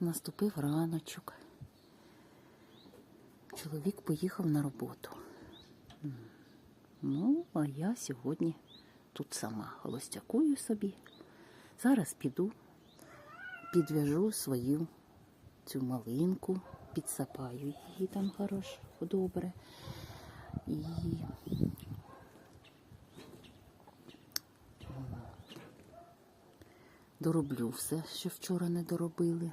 Наступив раночок. Чоловік поїхав на роботу. Ну, а я сьогодні тут сама холостякую собі. Зараз піду, підв'яжу свою цю малинку, підсапаю її там хорошо, добре. І дороблю все, що вчора не доробили.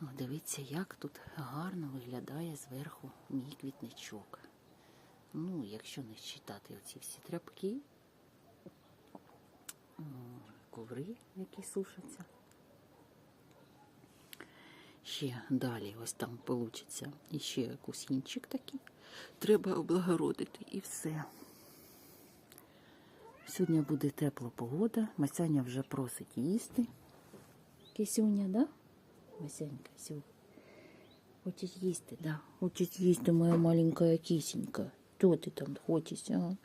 Дивіться, як тут гарно виглядає зверху мій квітничок. Ну, якщо не читати оці всі тряпки, коври, які сушаться. Ще далі ось там вийде і ще кусінчик такий. Треба облагородити і все. Сьогодні буде тепла погода. Масяня вже просить їсти. Кисюня, да? Масянька, Сю. Хочеш їсти, да? Хочеш їсти, моя маленькая кисенька. Что ты там хочеш, а?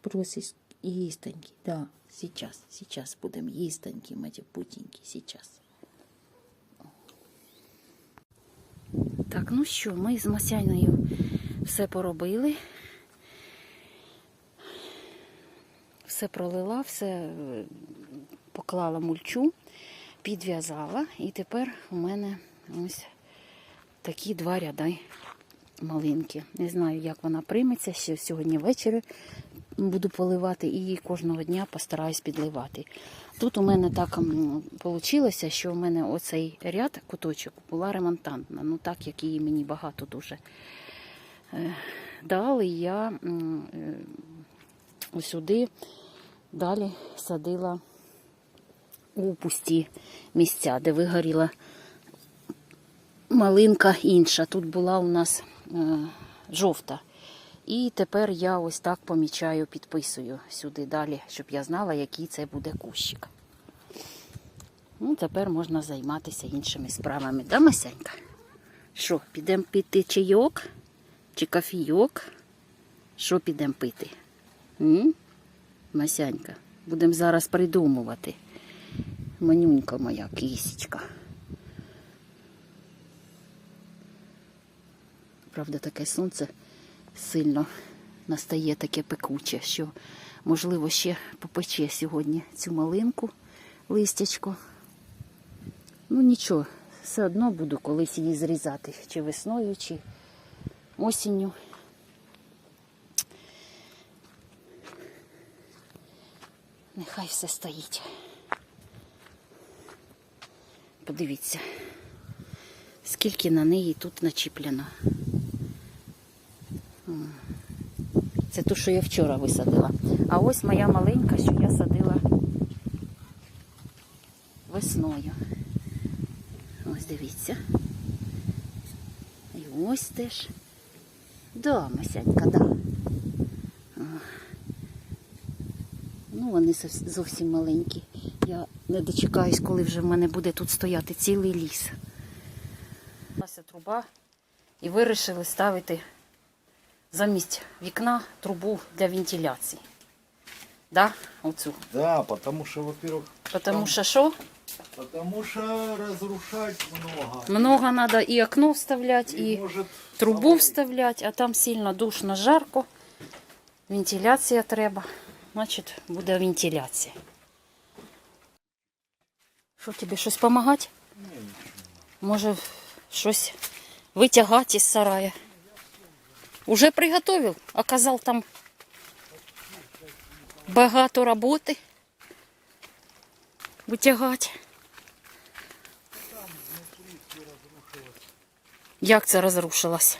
Просиш їстеньки, да. Сейчас, сейчас будем їстеньки, мои путеньки, сейчас. Так, ну що, ми з Масяною все поробили. Все пролила, все е, поклала мульчу, підв'язала. І тепер у мене ось такі два ряди малинки. Не знаю, як вона прийметься. Ще сьогодні ввечері буду поливати і кожного дня постараюсь підливати. Тут у мене так вийшло, що у мене оцей ряд куточок була ремонтантна. Ну так як її мені багато дуже е, дали, я е, сюди далі садила у пусті місця, де вигоріла малинка інша. Тут була у нас е, жовта. І тепер я ось так помічаю, підписую сюди далі, щоб я знала, який це буде кущик. Ну, тепер можна займатися іншими справами. Да, Масянька? Що, підемо пити чайок? Чи кофійок? Що підемо пити? М? Масянька, будемо зараз придумувати. Манюнька моя кисечка. Правда, таке сонце сильно настає таке пекуче, що можливо ще попече сьогодні цю малинку, листячко. Ну нічого, все одно буду колись її зрізати, чи весною, чи осінню. Нехай все стоїть. Подивіться, скільки на неї тут начіплено. Це ту, що я вчора висадила. А ось моя маленька, що я садила весною. Ось дивіться. І ось теж. Да, Масянька, да. Ну, вони зовсім маленькі. Я не дочекаюсь, коли вже в мене буде тут стояти цілий ліс. Нася труба і вирішили ставити замість вікна трубу для вентиляції. Да? Оцю. Да, потому что, во-первых, Потому що що? потому что разрушать много. Много треба і окно вставляти, і может трубу вставляти, а там сильно душно, жарко. Вентиляція треба. Значить, буде вентиляція. Що тобі щось допомагати? Може, щось витягати із сарая. Уже приготовив, оказав там багато роботи. Витягати. Як це розрушилось?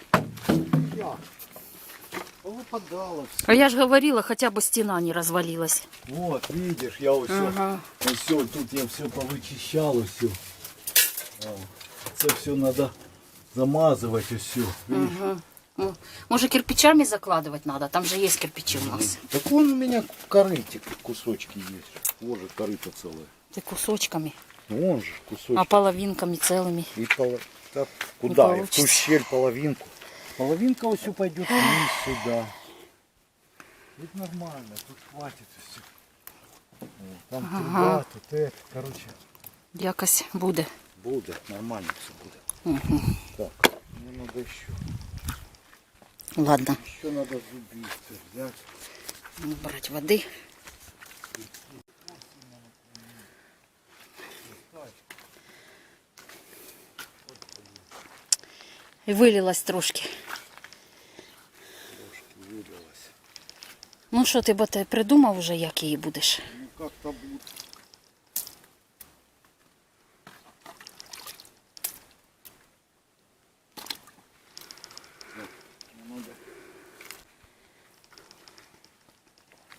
Я. Выпадало все. А я ж говорила, хоча б стіна не розвалилась. Вот, видишь, я вот Ага. все, все, тут я все повычищал, все. Это все надо замазывать и все. Ага. М, Може кирпичами закладывать надо? Там же есть кирпичи у нас. Так вон у меня корытик, кусочки есть. Вот же корыто целое. Ты кусочками, Ну, же кусочки. а половинками целыми. И поло... да, куда? И в ту щель половинку. Половинка все пойдет вниз сюда. Тут нормально, тут хватит все. Там Ага. труба, тут это, короче. Якось буде. Буде, нормально все буде. Угу. Так, мне надо еще. Ладно, Еще надо зубиться взять. брати води. І вилилась трошки. Трошки Ну що ти, бо ти придумав вже, як її будеш? Ну ну, надо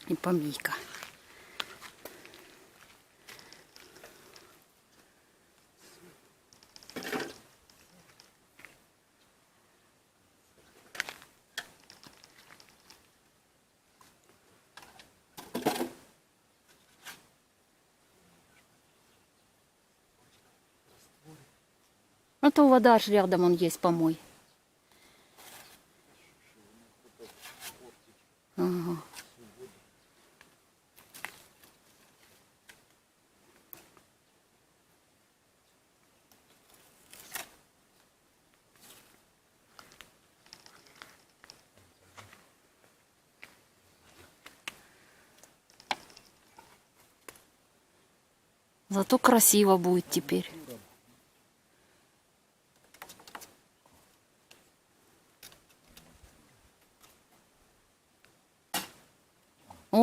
І помійка. А то вода аж рядом он есть помой. Ага. Зато красиво будет теперь.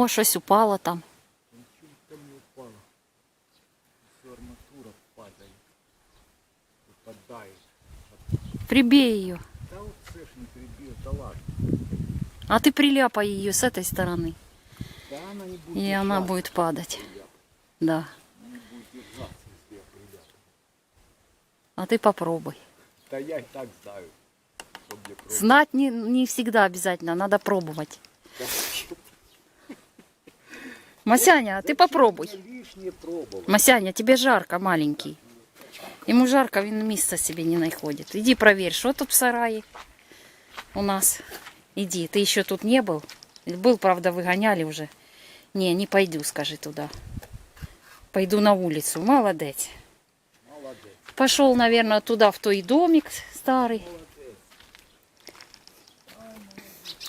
О, щось упало там. Ничего там не упало. Все арматура. Прибей вот цеш не прибил, да ладно. А ты приляпай ее с этой стороны. Да она не будет И она будет падать. приляпать. Да. Она не будет держаться, если я приляпаю. А ты попробуй. Да я и так знаю. Знать не, не всегда обязательно, надо пробовать. Масяня, а ты попробуй. Масяня, тебе жарко, маленький. Ему жарко, він місця себе не находит. Иди проверь, что тут в сарае у нас. Иди, ты еще тут не был? Был, правда, выгоняли уже. Не, не пойду, скажи туда. Пойду на улицу. Молодец. Молодец. Пошел, наверное, туда, в той домик старый.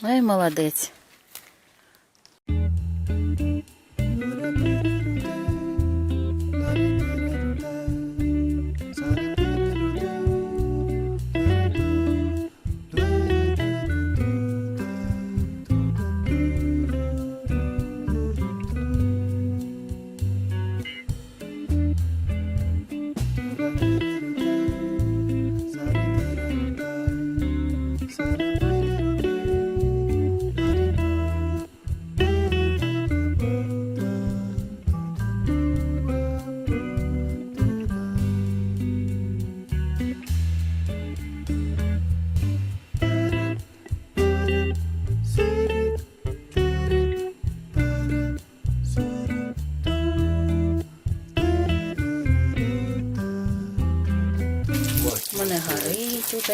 Ай, молодец.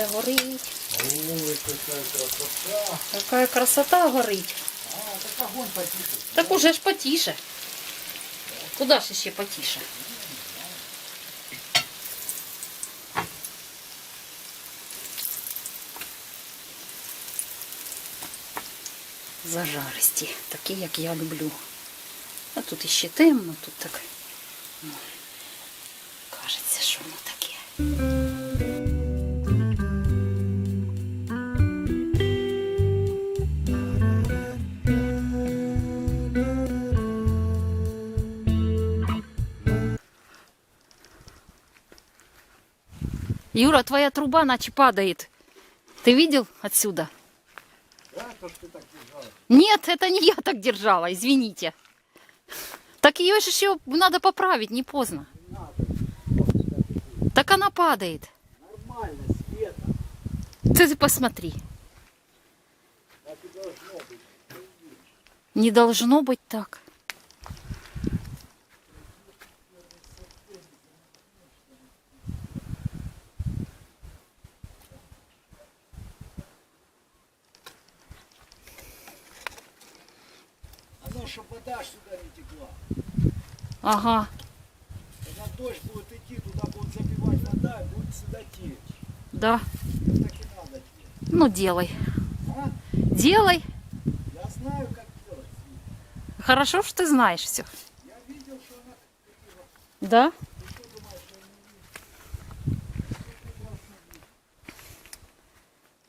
Горить, горить. Ой, какая красота. Така красота горить. А, так огонь потише. Так уже ж потише. Куда ж ще потише? Зажаристі, такі, як я люблю. А тут іще темно, тут так. ну, Кажеться, що воно таке. Юра, твоя труба наче падает. Ты видел отсюда? Да, то, что ты так. Нет, это не я так держала, извините. Так ее же еще надо поправить, не поздно. Не надо. Так она падает. Нормально, Света. Ты, ты посмотри. Так и должно быть. Не должно быть так. А ну, чтобы вода ж сюда не текла. Ага. Когда дождь будет идти, туда будут забивать воду. Да. Так и надо. Ну, делай. А? Делай. Я знаю, как делать. Хорошо, что ты знаешь все. Я видел, что она Да?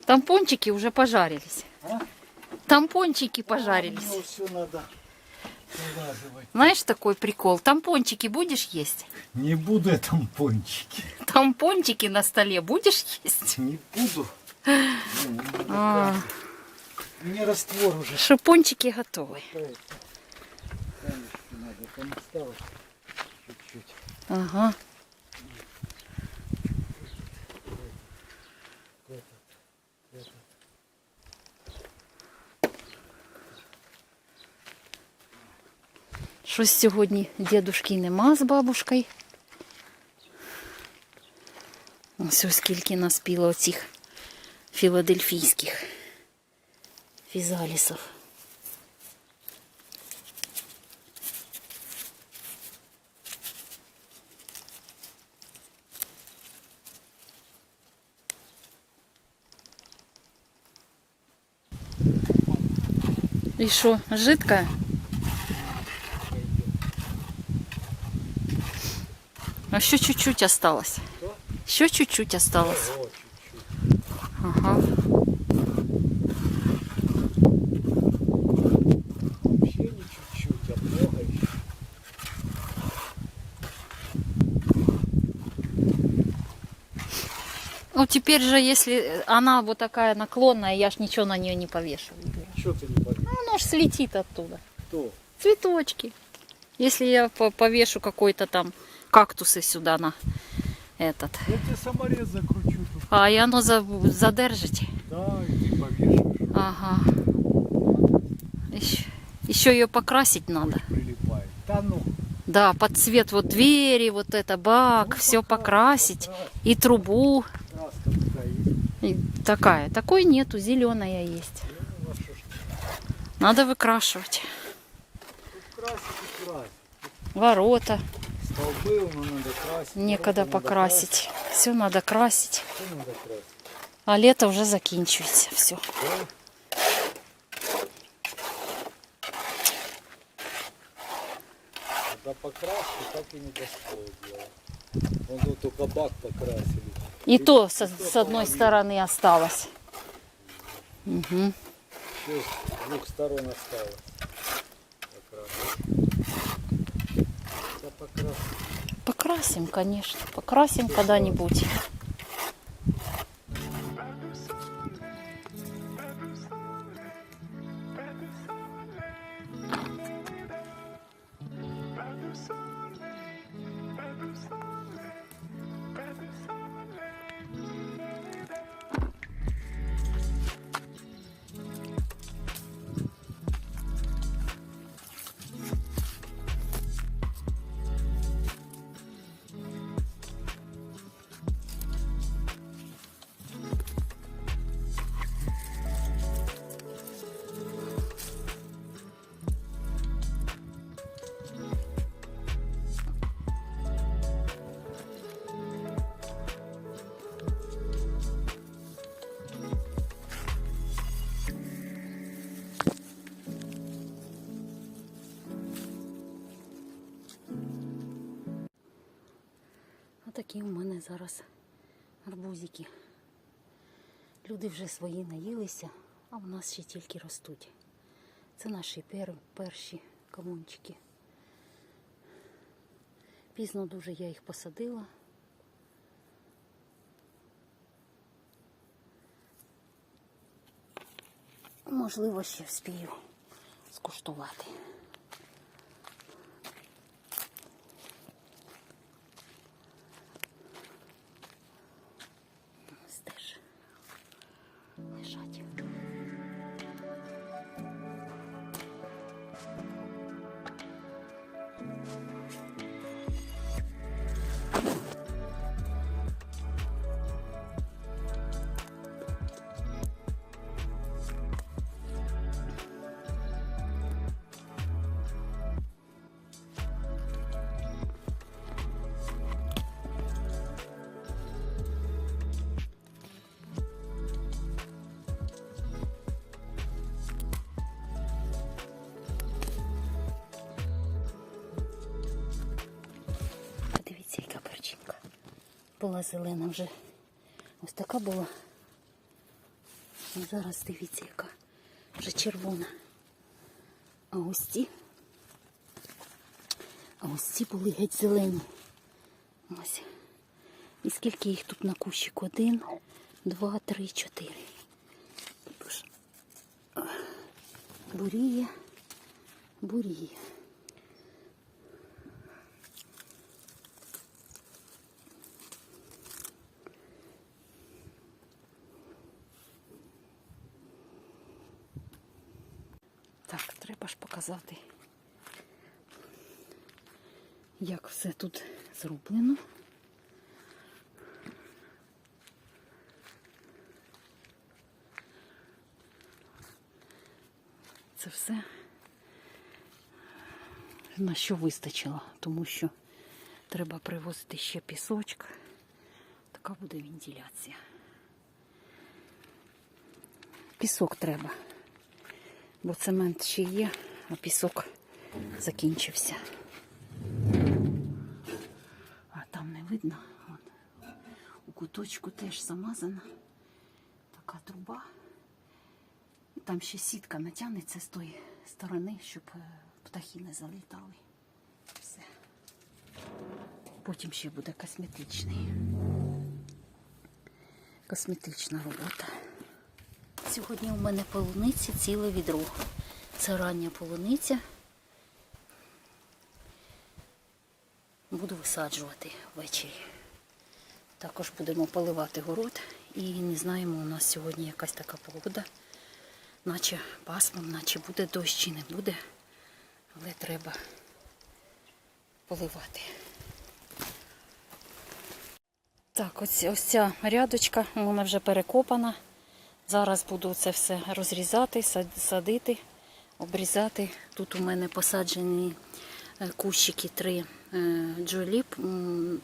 Тампончики уже пожарились. А? Тампончики пожарились. все надо. Знаешь такой прикол? Тампончики будешь есть? Не буду я тампончики. Тампончики на столе будешь есть? Не буду. А. Мне раствор уже шипончики готовы. Ага. Щось сьогодні дідушки нема з бабушкою. Ось ось скільки наспіло оцих філадельфійських фізалісів. І що, жидка? А еще чуть-чуть осталось. Что? Еще чуть-чуть осталось. О, чуть-чуть. Ага. Вообще не чуть-чуть, а много еще. Ну теперь же, если она вот такая наклонная, я ж ничего на нее не повешу. Что ты не поверишь? Ну, Оно ж слетит оттуда. Кто? Цветочки. Если я по- повешу какой-то там кактусы сюда на этот. Я тебе саморез закручу тут. А и оно за- задержите. Да, и ты повешаешь. Ага. Еще ее покрасить надо. Прилипает. Да ну. Да, под цвет вот двери, вот это бак, Ну, все покрась, покрасить. И трубу. Краска такая есть. И такая. Такой нету, зеленая есть. Ну, а. Надо выкрашивать. Ворота. Столбы надо красить. Некогда надо покрасить. Все надо красить. надо? А лето уже закінчується. Все. Да? Когда покрасили, так и не дошло дело. Вон тут только бак покрасили. И то со- с одной стороны осталось. Угу. Все с двух сторон осталось. Покрасить. Да покрасить. Покрасим, конечно. Покрасим когда-нибудь. Отакі у мене зараз арбузики. Люди вже свої наїлися, а в нас ще тільки ростуть. Це наші пер, перші кавунчики. Пізно дуже я їх посадила. Можливо, ще вспію скуштувати. Була зелена вже. Ось така була. А зараз дивіться, яка вже червона. А ось ці. А ось ці були геть зелені. Ось. І скільки їх тут на кущику? Один, два, три, чотири. Буріє, буріє. Так, треба ж показати, як все тут зроблено. Це все на що вистачило, тому що треба привозити ще пісочок. Така буде вентиляція. Пісок треба, бо цемент ще є, а пісок закінчився. А там не видно. Вон. У куточку теж замазана така труба. Там ще сітка натягнеться з тої сторони, щоб е, птахи не залітали. Все. Потім ще буде косметичний. Косметична робота. Сьогодні у мене полуниці ціле відро. Це рання полуниця. Буду висаджувати ввечері. Також будемо поливати город. І не знаємо, у нас сьогодні якась така погода. Наче пасмурно, наче буде дощ чи не буде. Але треба поливати. Так, ось, ось ця рядочка, вона вже перекопана. Зараз буду це все розрізати, садити, обрізати. Тут у мене посаджені е, кущики три е, джоліп,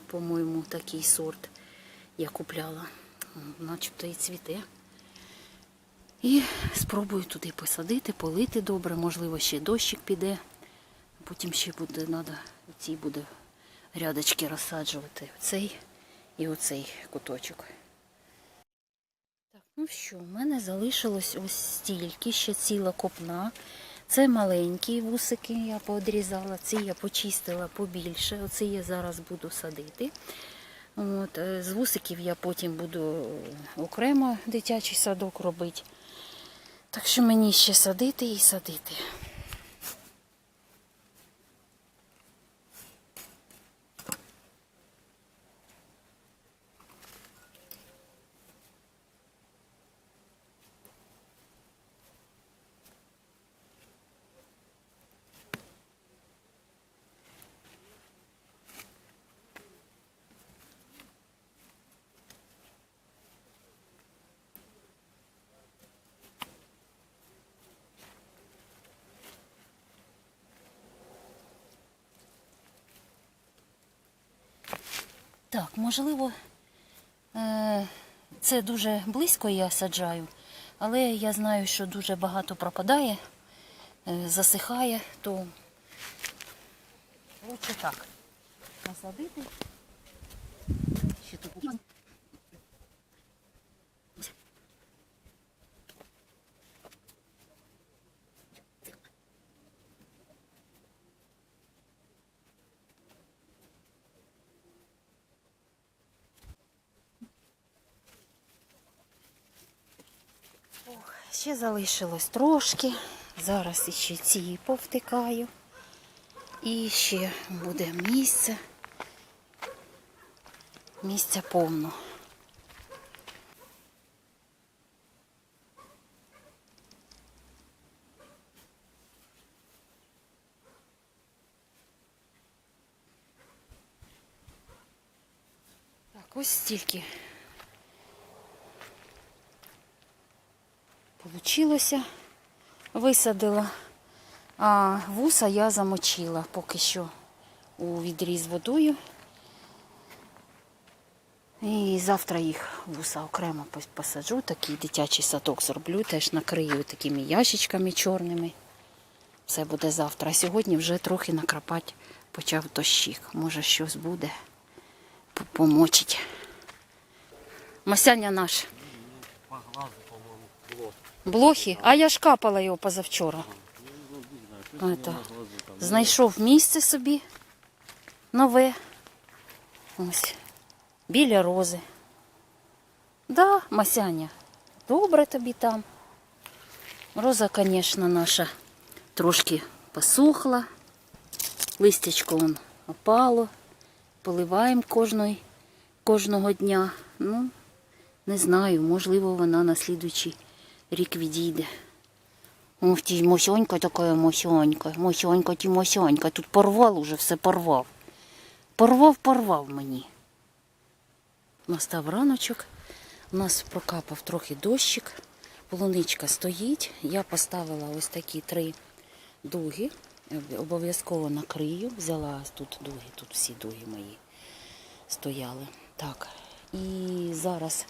по-моєму, такий сорт я купляла. Начебто і цвіте. І спробую туди посадити, полити добре, можливо, ще дощик піде. Потім ще буде треба, ці буде рядочки розсаджувати. Оцей і оцей куточок. Ну що, в мене залишилось ось стільки, ще ціла копна. Це маленькі вусики, я поодрізала, ці я почистила побільше. Оце я зараз буду садити. От, е, з вусиків я потім буду окремо дитячий садок робити. Так що мені ще садити і садити. Так, можливо, е, це дуже близько я саджаю, але я знаю, що дуже багато пропадає, е, засихає, то лучше так насадити. Ще тут. Ох, ще залишилось трошки. Зараз іще ці повтикаю. І ще буде місце. Місця повно. Так, ось стільки Получилося. Висадила. А вуса я замочила поки що у відрі з водою. І завтра їх вуса окремо посаджу, такий дитячий садок зроблю, теж накрию такими ящичками чорними. Все буде завтра. А сьогодні вже трохи накрапати почав дощик. Може щось буде, помочить. Масяня наш. По глазу, по-моему, было. Блохи, а я ж капала його позавчора. Это, знайшов місце собі нове. Ось. Біля рози. Да, Масяня, добре тобі там. Роза, звісно, наша трошки посохла. Листячко он опало. Поливаємо кожного дня. Ну, не знаю, можливо, вона на слідуючий рік відійде. Ух ти, мосьонька така мосьонька, мосьонька ті мосьонька. Тут порвав уже, все порвав. Порвав, порвав мені. Настав раночок. У нас прокапав трохи дощик. Полуничка стоїть. Я поставила ось такі три дуги. Обов'язково накрию. Взяла тут дуги, тут всі дуги мої стояли. Так. І зараз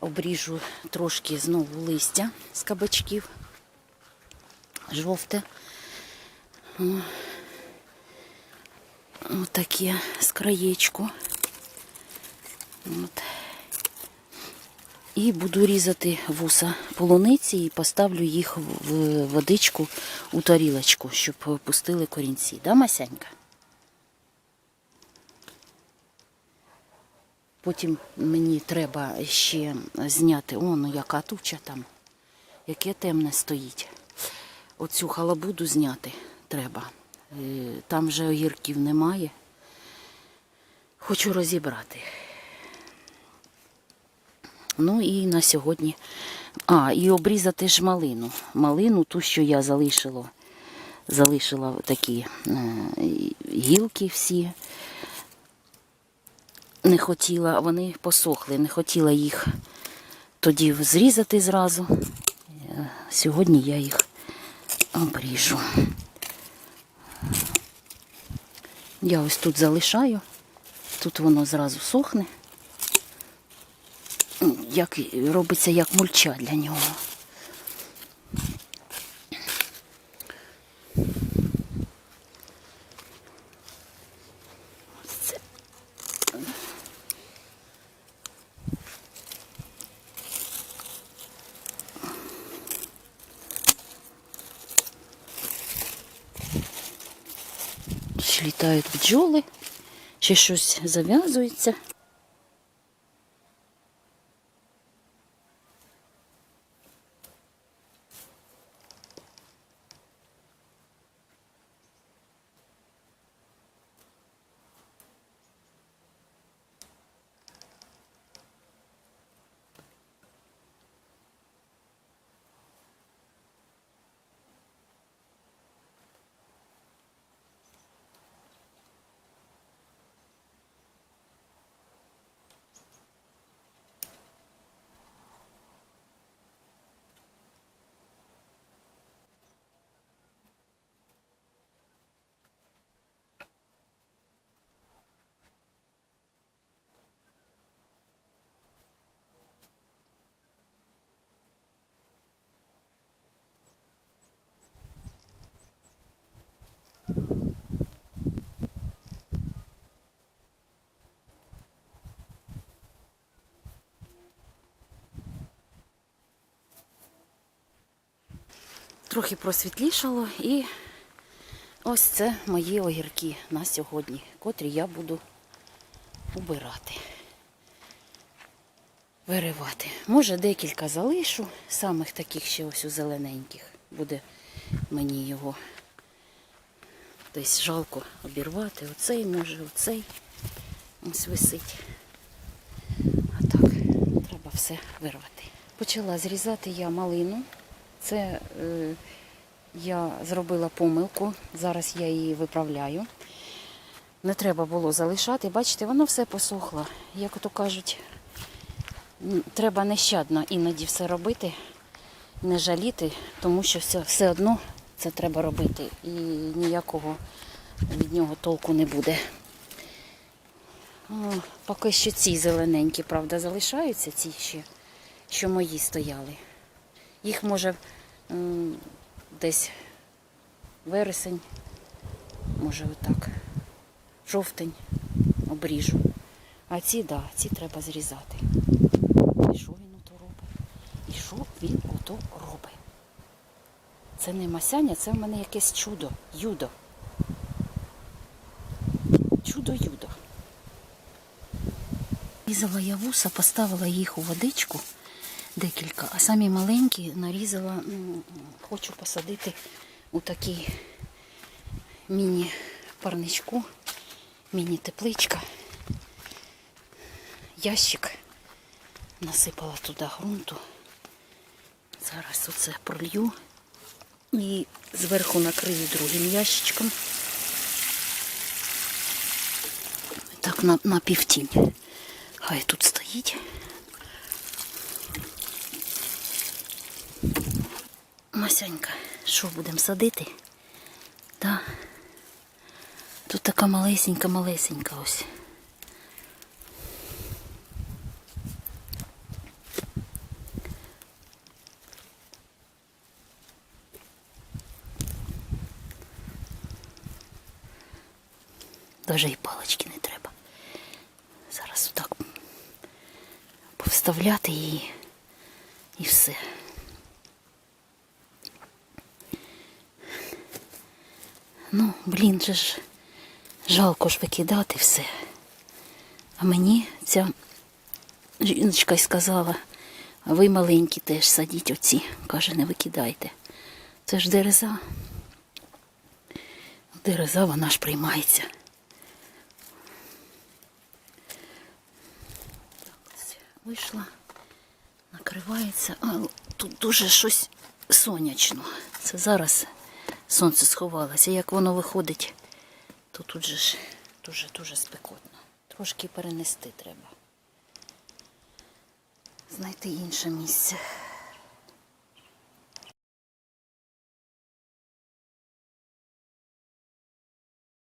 обріжу трошки знову листя з кабачків. Жовте. Отаке з краєчку. От. І буду різати вуса полуниці і поставлю їх в водичку у тарілочку, щоб пустили корінці. Да, Масянька? Потім мені треба ще зняти, о, ну яка туча там, яке темне стоїть. Оцю халабуду зняти треба. Е, Там вже огірків немає. Хочу розібрати. Ну і на сьогодні. А, і обрізати ж малину. Малину, ту, що я залишила. Залишила такі е, гілки всі. Не хотіла, вони посохли, не хотіла їх тоді зрізати зразу. Е, Сьогодні я їх обріжу. Я ось тут залишаю, тут воно зразу сохне. Як робиться як мульча для нього. Ось це. Ще бджоли, ще щось зав'язується. Трохи просвітлішало і ось це мої огірки на сьогодні, котрі я буду убирати, виривати. Може декілька залишу, самих таких ще ось у зелененьких. Буде мені його десь жалко обірвати. Оцей, може, оцей ось висить. А так, треба все вирвати. Почала зрізати я малину. Це е, я зробила помилку, зараз я її виправляю. Не треба було залишати. Бачите, воно все посохло. Як ото кажуть, треба нещадно іноді все робити, не жаліти, тому що все, все одно це треба робити. І ніякого від нього толку не буде. О, поки що ці зелененькі, правда, залишаються, ці ще, що мої стояли. Їх може десь вересень, може отак, жовтень обріжу. А ці, да, ці треба зрізати. І що він ото робить? І що він ото робить? Це не масяння, це в мене якесь чудо, юдо. Чудо-юдо. Різала я вуса, поставила їх у водичку декілька, а самі маленькі нарізала, хочу посадити у такий міні-парничку, міні-тепличка, ящик. Насипала туди ґрунту. Зараз оце пролью і зверху накрию другим ящичком. Так на півтінь. Хай тут стоїть. Масянька, що будемо садити? Да. Тут така малесенька, малесенька ось. Даже і палички не треба. Зараз отак повставляти її і все. Ну, блін, же ж жалко ж викидати все. А мені ця жіночка й сказала, а ви маленькі теж садіть оці. Каже, не викидайте. Це ж дереза. Дереза, вона ж приймається. Вийшла, накривається. А тут дуже щось сонячно. Це зараз сонце сховалося. Як воно виходить, то тут же ж дуже-дуже спекотно. Трошки перенести треба. Знайти інше місце.